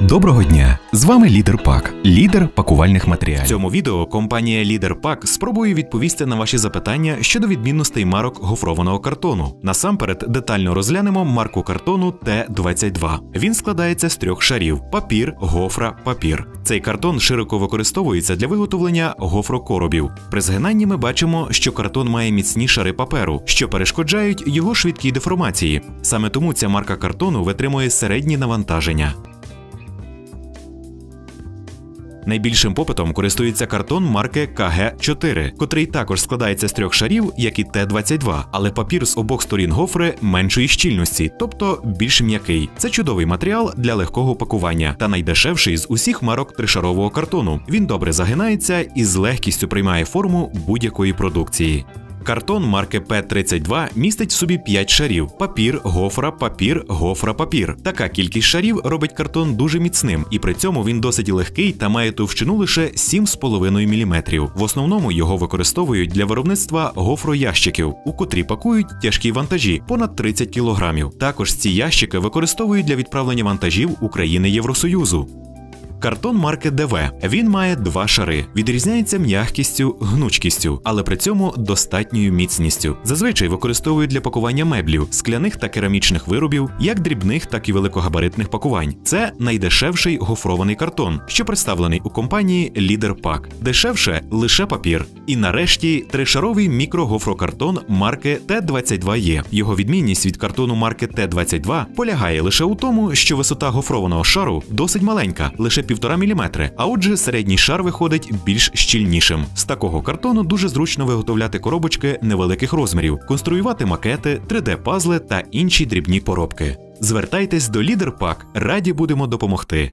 Доброго дня! З вами Лідер Пак, лідер пакувальних матеріалів. В цьому відео компанія Лідер Пак спробує відповісти на ваші запитання щодо відмінностей марок гофрованого картону. Насамперед детально розглянемо марку картону Т-22. Він складається з трьох шарів: папір, гофра, папір. Цей картон широко використовується для виготовлення гофрокоробів. При згинанні ми бачимо, що картон має міцні шари паперу, що перешкоджають його швидкій деформації. Саме тому ця марка картону витримує середні навантаження. Найбільшим попитом користується картон марки КГ4, котрий також складається з трьох шарів, як і Т-22, але папір з обох сторін гофри меншої щільності, тобто більш м'який. Це чудовий матеріал для легкого пакування та найдешевший з усіх марок тришарового картону. Він добре загинається і з легкістю приймає форму будь-якої продукції. Картон марки П-32 містить в собі 5 шарів: папір, гофра, папір, гофра, папір. Така кількість шарів робить картон дуже міцним, і при цьому він досить легкий та має товщину лише 7,5 мм. В основному його використовують для виробництва гофроящиків, у котрі пакують тяжкі вантажі понад 30 кг. Також ці ящики використовують для відправлення вантажів України Євросоюзу. Картон марки ДВ. Він має два шари, відрізняється м'якістю, гнучкістю, але при цьому достатньою міцністю. Зазвичай використовують для пакування меблів, скляних та керамічних виробів, як дрібних, так і великогабаритних пакувань. Це найдешевший гофрований картон, що представлений у компанії Leader Pack. Дешевше лише папір. І нарешті тришаровий мікрогофрокартон марки Т-22Е. Його відмінність від картону марки Т-22 полягає лише у тому, що висота гофрованого шару досить маленька, лише 1,5 мм, а отже, середній шар виходить більш щільнішим. З такого картону дуже зручно виготовляти коробочки невеликих розмірів, конструювати макети, 3D-пазли та інші дрібні поробки. Звертайтесь до лідерпак, раді будемо допомогти.